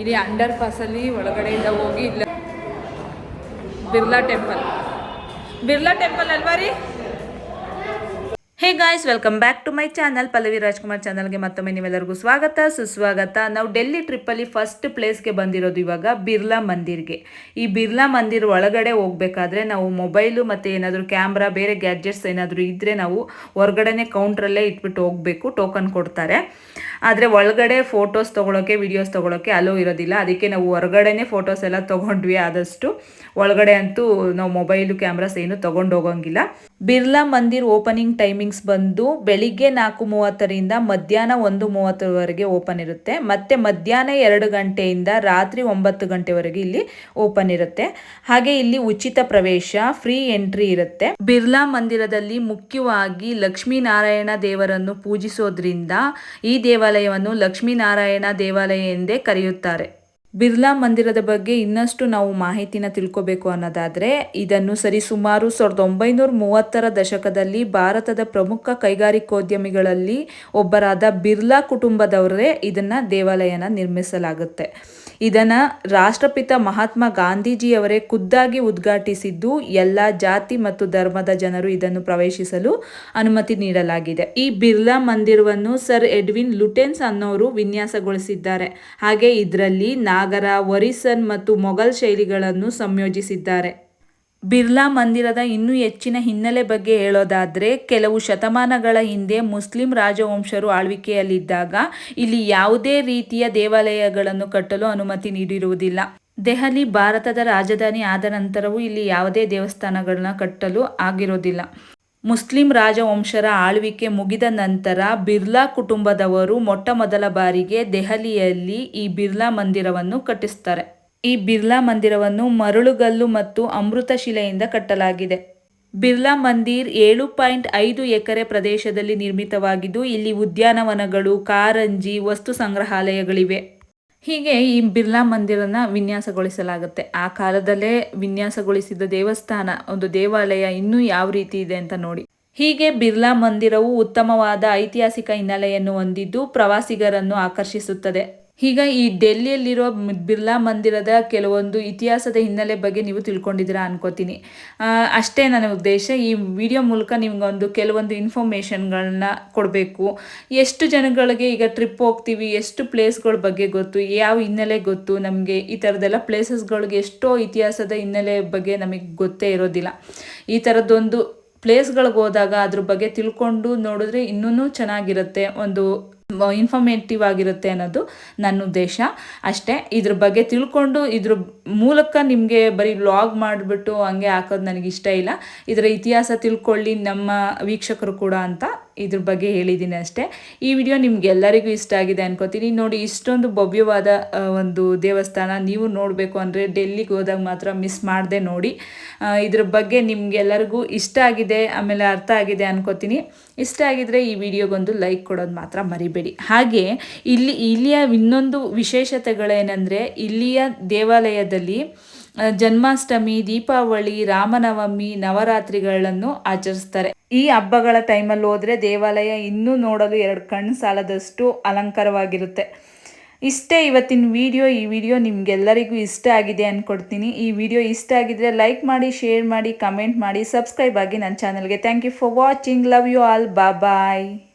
ಇಲ್ಲಿ ಅಂಡರ್ ಪಾಸಲ್ಲಿ ಒಳಗಡೆಯಿಂದ ಹೋಗಿ ಇಲ್ಲ ಬಿರ್ಲಾ ಟೆಂಪಲ್ ಬಿರ್ಲಾ ಟೆಂಪಲ್ ಅಲ್ವಾ ರೀ? Hey guys welcome back to my channel Pallavi Rajkumar ಚಾನಲ್ಗೆ ಮತ್ತೊಮ್ಮೆ ನೀವೆಲ್ಲರಿಗೂ ಸ್ವಾಗತ, ಸುಸ್ವಾಗತ. ನಾವು ಡೆಲ್ಲಿ ಟ್ರಿಪ್ಪಲ್ಲಿ ಫಸ್ಟ್ ಪ್ಲೇಸ್ಗೆ ಬಂದಿರೋದು ಇವಾಗ ಬಿರ್ಲಾ ಮಂದಿರ್ಗೆ. ಈ ಬಿರ್ಲಾ ಮಂದಿರ್ ಒಳಗಡೆ ಹೋಗ್ಬೇಕಾದ್ರೆ ನಾವು ಮೊಬೈಲು ಮತ್ತು ಏನಾದರೂ ಕ್ಯಾಮ್ರಾ ಬೇರೆ ಗ್ಯಾಜೆಟ್ಸ್ ಏನಾದರೂ ಇದ್ದರೆ ನಾವು ಹೊರಗಡೆನೆ ಕೌಂಟ್ರಲ್ಲೇ ಇಟ್ಬಿಟ್ಟು ಹೋಗಬೇಕು ಟೋಕನ್ ಕೊಡ್ತಾರೆ. ಆದರೆ ಒಳಗಡೆ ಫೋಟೋಸ್ ತೊಗೊಳೋಕ್ಕೆ ವಿಡಿಯೋಸ್ ತೊಗೊಳೋಕ್ಕೆ ಅಲೋ ಇರೋದಿಲ್ಲ. ಅದಕ್ಕೆ ನಾವು ಹೊರಗಡೆನೇ ಫೋಟೋಸ್ ಎಲ್ಲ ತೊಗೊಂಡ್ವಿ ಆದಷ್ಟು. ಒಳಗಡೆ ಅಂತೂ ನಾವು ಮೊಬೈಲು ಕ್ಯಾಮ್ರಾಸ್ ಏನು ತೊಗೊಂಡು ಹೋಗೋಂಗಿಲ್ಲ ಬಿರ್ಲಾ ಮಂದಿರ್ ಓಪನಿಂಗ್ ಟೈಮಿಂಗ್ಸ್ ಬಂದು ಬೆಳಿಗ್ಗೆ ನಾಲ್ಕು ಮೂವತ್ತರಿಂದ ಮಧ್ಯಾಹ್ನ ಒಂದು ಮೂವತ್ತರವರೆಗೆ ಓಪನ್ ಇರುತ್ತೆ. ಮತ್ತೆ ಮಧ್ಯಾಹ್ನ ಎರಡು ಗಂಟೆಯಿಂದ ರಾತ್ರಿ ಒಂಬತ್ತು ಗಂಟೆವರೆಗೆ ಇಲ್ಲಿ ಓಪನ್ ಇರುತ್ತೆ. ಹಾಗೆ ಇಲ್ಲಿ ಉಚಿತ ಪ್ರವೇಶ ಫ್ರೀ ಎಂಟ್ರಿ ಇರುತ್ತೆ. ಬಿರ್ಲಾ ಮಂದಿರದಲ್ಲಿ ಮುಖ್ಯವಾಗಿ ಲಕ್ಷ್ಮೀನಾರಾಯಣ ದೇವರನ್ನು ಪೂಜಿಸೋದ್ರಿಂದ ಈ ದೇವಾಲಯವನ್ನು ಲಕ್ಷ್ಮೀನಾರಾಯಣ ದೇವಾಲಯ ಎಂದೇ ಕರೆಯುತ್ತಾರೆ. ಬಿರ್ಲಾ ಮಂದಿರದ ಬಗ್ಗೆ ಇನ್ನಷ್ಟು ನಾವು ಮಾಹಿತಿನ ತಿಳ್ಕೋಬೇಕು ಅನ್ನೋದಾದರೆ, ಇದನ್ನು ಸರಿಸುಮಾರು ಸಾವಿರದ ಒಂಬೈನೂರ ಮೂವತ್ತರ ದಶಕದಲ್ಲಿ ಭಾರತದ ಪ್ರಮುಖ ಕೈಗಾರಿಕೋದ್ಯಮಿಗಳಲ್ಲಿ ಒಬ್ಬರಾದ ಬಿರ್ಲಾ ಕುಟುಂಬದವರೇ ಇದನ್ನು ದೇವಾಲಯನ ನಿರ್ಮಿಸಲಾಗುತ್ತೆ. ಇದನ್ನು ರಾಷ್ಟ್ರಪಿತ ಮಹಾತ್ಮ ಗಾಂಧೀಜಿಯವರೇ ಖುದ್ದಾಗಿ ಉದ್ಘಾಟಿಸಿದ್ದು, ಎಲ್ಲ ಜಾತಿ ಮತ್ತು ಧರ್ಮದ ಜನರು ಇದನ್ನು ಪ್ರವೇಶಿಸಲು ಅನುಮತಿ ನೀಡಲಾಗಿದೆ. ಈ ಬಿರ್ಲಾ ಮಂದಿರವನ್ನು ಸರ್ ಎಡ್ವಿನ್ ಲುಟೆನ್ಸ್ ಅನ್ನೋರು ವಿನ್ಯಾಸಗೊಳಿಸಿದ್ದಾರೆ. ಹಾಗೆ ಇದರಲ್ಲಿ ನಾಗರ ಒರಿಸನ್ ಮತ್ತು ಮೊಘಲ್ ಶೈಲಿಗಳನ್ನು ಸಂಯೋಜಿಸಿದ್ದಾರೆ. ಬಿರ್ಲಾ ಮಂದಿರದ ಇನ್ನೂ ಹೆಚ್ಚಿನ ಹಿನ್ನೆಲೆ ಬಗ್ಗೆ ಹೇಳೋದಾದರೆ, ಕೆಲವು ಶತಮಾನಗಳ ಹಿಂದೆ ಮುಸ್ಲಿಂ ರಾಜವಂಶರು ಆಳ್ವಿಕೆಯಲ್ಲಿದ್ದಾಗ ಇಲ್ಲಿ ಯಾವುದೇ ರೀತಿಯ ದೇವಾಲಯಗಳನ್ನು ಕಟ್ಟಲು ಅನುಮತಿ ನೀಡಿರುವುದಿಲ್ಲ. ದೆಹಲಿ ಭಾರತದ ರಾಜಧಾನಿ ಆದ ನಂತರವೂ ಇಲ್ಲಿ ಯಾವುದೇ ದೇವಸ್ಥಾನಗಳನ್ನ ಕಟ್ಟಲು ಆಗಿರೋದಿಲ್ಲ. ಮುಸ್ಲಿಂ ರಾಜವಂಶರ ಆಳ್ವಿಕೆ ಮುಗಿದ ನಂತರ ಬಿರ್ಲಾ ಕುಟುಂಬದವರು ಮೊಟ್ಟ ಮೊದಲ ಬಾರಿಗೆ ದೆಹಲಿಯಲ್ಲಿ ಈ ಬಿರ್ಲಾ ಮಂದಿರವನ್ನು ಕಟ್ಟಿಸ್ತಾರೆ. ಈ ಬಿರ್ಲಾ ಮಂದಿರವನ್ನು ಮರಳುಗಲ್ಲು ಮತ್ತು ಅಮೃತ ಶಿಲೆಯಿಂದ ಕಟ್ಟಲಾಗಿದೆ. ಬಿರ್ಲಾ ಮಂದಿರ್ ಏಳು ಪಾಯಿಂಟ್ ಐದು ಎಕರೆ ಪ್ರದೇಶದಲ್ಲಿ ನಿರ್ಮಿತವಾಗಿದ್ದು, ಇಲ್ಲಿ ಉದ್ಯಾನವನಗಳು, ಕಾರಂಜಿ, ವಸ್ತು ಸಂಗ್ರಹಾಲಯಗಳಿವೆ. ಹೀಗೆ ಈ ಬಿರ್ಲಾ ಮಂದಿರನ ವಿನ್ಯಾಸಗೊಳಿಸಲಾಗುತ್ತೆ. ಆ ಕಾಲದಲ್ಲೇ ವಿನ್ಯಾಸಗೊಳಿಸಿದ ದೇವಸ್ಥಾನ, ಒಂದು ದೇವಾಲಯ ಇನ್ನೂ ಯಾವ ರೀತಿ ಇದೆ ಅಂತ ನೋಡಿ. ಹೀಗೆ ಬಿರ್ಲಾ ಮಂದಿರವು ಉತ್ತಮವಾದ ಐತಿಹಾಸಿಕ ಹಿನ್ನೆಲೆಯನ್ನು ಹೊಂದಿದ್ದು ಪ್ರವಾಸಿಗರನ್ನು ಆಕರ್ಷಿಸುತ್ತದೆ. ಈಗ ಈ ಡೆಲ್ಲಿಯಲ್ಲಿರೋ ಬಿರ್ಲಾ ಮಂದಿರದ ಕೆಲವೊಂದು ಇತಿಹಾಸದ ಹಿನ್ನೆಲೆ ಬಗ್ಗೆ ನೀವು ತಿಳ್ಕೊಂಡಿದ್ದೀರಾ ಅನ್ಕೋತೀನಿ. ಅಷ್ಟೇ ನನ್ನ ಉದ್ದೇಶ, ಈ ವಿಡಿಯೋ ಮೂಲಕ ನಿಮಗೊಂದು ಕೆಲವೊಂದು ಇನ್ಫಾರ್ಮೇಷನ್ಗಳನ್ನ ಕೊಡಬೇಕು. ಎಷ್ಟು ಜನಗಳಿಗೆ ಈಗ ಟ್ರಿಪ್ ಹೋಗ್ತೀವಿ, ಎಷ್ಟು ಪ್ಲೇಸ್ಗಳ ಬಗ್ಗೆ ಗೊತ್ತು, ಯಾವ ಹಿನ್ನೆಲೆ ಗೊತ್ತು, ನಮಗೆ ಈ ಥರದ್ದೆಲ್ಲ ಪ್ಲೇಸಸ್ಗಳಿಗೆ ಎಷ್ಟೋ ಇತಿಹಾಸದ ಹಿನ್ನೆಲೆ ಬಗ್ಗೆ ನಮಗೆ ಗೊತ್ತೇ ಇರೋದಿಲ್ಲ. ಈ ಥರದ್ದೊಂದು ಪ್ಲೇಸ್ಗಳಿಗೆ ಹೋದಾಗ ಅದ್ರ ಬಗ್ಗೆ ತಿಳ್ಕೊಂಡು ನೋಡಿದ್ರೆ ಇನ್ನೂ ಚೆನ್ನಾಗಿರುತ್ತೆ. ಒಂದು ಇನ್ಫಾರ್ಮೇಟಿವ್ ಆಗಿರುತ್ತೆ ಅನ್ನೋದು ನನ್ನ ಉದ್ದೇಶ. ಅಷ್ಟೇ, ಇದ್ರ ಬಗ್ಗೆ ತಿಳ್ಕೊಂಡು ಇದ್ರ ಮೂಲಕ ನಿಮಗೆ ಬರೀ ಲಾಗ್ ಮಾಡಿಬಿಟ್ಟು ಹಂಗೆ ಹಾಕೋದು ನನಗೆ ಇಷ್ಟ ಇಲ್ಲ. ಇದರ ಇತಿಹಾಸ ತಿಳ್ಕೊಳ್ಳಿ ನಮ್ಮ ವೀಕ್ಷಕರು ಕೂಡ ಅಂತ ಇದ್ರ ಬಗ್ಗೆ ಹೇಳಿದ್ದೀನಿ ಅಷ್ಟೇ. ಈ ವಿಡಿಯೋ ನಿಮ್ಗೆಲ್ಲರಿಗೂ ಇಷ್ಟ ಆಗಿದೆ ಅನ್ಕೋತೀನಿ. ನೋಡಿ, ಇಷ್ಟೊಂದು ಭವ್ಯವಾದ ಒಂದು ದೇವಸ್ಥಾನ ನೀವು ನೋಡಬೇಕು ಅಂದರೆ ಡೆಲ್ಲಿಗೆ ಹೋದಾಗ ಮಾತ್ರ ಮಿಸ್ ಮಾಡದೆ ನೋಡಿ. ಇದ್ರ ಬಗ್ಗೆ ನಿಮ್ಗೆಲ್ಲರಿಗೂ ಇಷ್ಟ ಆಗಿದೆ, ಆಮೇಲೆ ಅರ್ಥ ಆಗಿದೆ ಅನ್ಕೋತೀನಿ. ಇಷ್ಟ ಆಗಿದ್ರೆ ಈ ವಿಡಿಯೋಗೊಂದು ಲೈಕ್ ಕೊಡೋದು ಮಾತ್ರ ಮರಿಬೇಡಿ. ಹಾಗೆ, ಇಲ್ಲಿ, ಇಲ್ಲಿಯ ಇನ್ನೊಂದು ವಿಶೇಷತೆಗಳೇನೆಂದರೆ ಇಲ್ಲಿಯ ದೇವಾಲಯದಲ್ಲಿ ಜನ್ಮಾಷ್ಟಮಿ, ದೀಪಾವಳಿ, ರಾಮನವಮಿ, ನವರಾತ್ರಿಗಳನ್ನು ಆಚರಿಸ್ತಾರೆ. ಈ ಹಬ್ಬಗಳ ಟೈಮಲ್ಲಿ ಹೋದರೆ ದೇವಾಲಯ ಇನ್ನೂ ನೋಡಲು ಎರಡು ಕಣ್ಣು ಸಾಲದಷ್ಟು ಅಲಂಕಾರವಾಗಿರುತ್ತೆ. ಇಷ್ಟೇ ಇವತ್ತಿನ ವಿಡಿಯೋ, ಈ ವಿಡಿಯೋ ನಿಮಗೆಲ್ಲರಿಗೂ ಇಷ್ಟ ಆಗಿದೆ ಅಂದ್ಕೊಡ್ತೀನಿ ಈ ವಿಡಿಯೋ ಇಷ್ಟ ಆಗಿದ್ರೆ ಲೈಕ್ ಮಾಡಿ, ಶೇರ್ ಮಾಡಿ, ಕಮೆಂಟ್ ಮಾಡಿ, ಸಬ್ಸ್ಕ್ರೈಬ್ ಆಗಿ ನನ್ನ ಚಾನಲ್ಗೆ. Thank you for watching. Love you all. ಬಾ ಬಾಯ್.